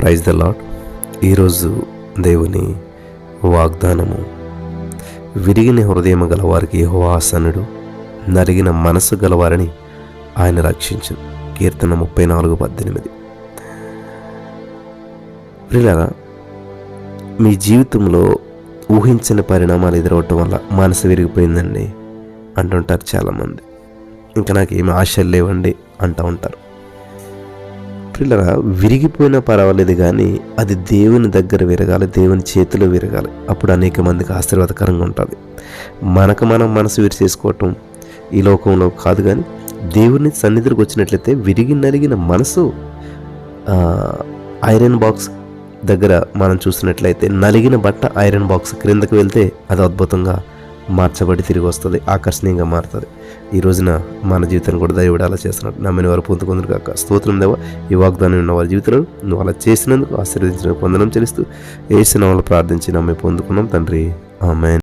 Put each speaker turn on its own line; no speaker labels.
Praise the lord ఈరోజు దేవుని వాగ్దానము. విరిగిన హృదయం గలవారికి యెహోవాసనుడు నరిగిన మనసు గలవారిని ఆయన రక్షించు. కీర్తన ముప్పై నాలుగు పద్దెనిమిది. ప్రిలరా మీ జీవితంలో ఊహించని పరిణామాలు ఎదురవటం వల్ల మనసు విరిగిపోయిందండి అంటుంటారు చాలామంది. ఇంకా నాకు ఏమి ఆశలు లేవండి అంటూ ఉంటారు. పిల్లరా విరిగిపోయినా పర్వాలేదు కానీ అది దేవుని దగ్గర విరగాలి దేవుని చేతిలో విరగాలి. అప్పుడు అనేక మందికి ఆశీర్వాదకరంగా ఉంటుంది. మనకు మనం మనసు విరిచేసుకోవటం ఈ లోకంలో కాదు కానీ దేవుని సన్నిధికి వచ్చినట్లయితే విరిగి నలిగిన మనసు ఐరన్ బాక్స్ దగ్గర మనం చూసినట్లయితే నలిగిన బట్ట ఐరన్ బాక్స్ క్రిందకు వెళ్తే అది అద్భుతంగా మార్చబడి తిరిగి వస్తుంది ఆకర్షణీయంగా మారుతుంది. ఈ రోజున మన జీవితాన్ని కూడా దైవుడు అలా చేస్తున్నాడు నమ్మిన వారు పొందుకుందరు కాక స్తోత్రం దేవా ఈ వాగ్దానం ఉన్న వారి జీవితంలో నువ్వు అలా చేసినందుకు ఆశీర్వదించిన పొందడం చెల్లిస్తూ వేసిన వాళ్ళు ప్రార్థించి నమ్మి పొందుకున్నాం తండ్రి. ఆమె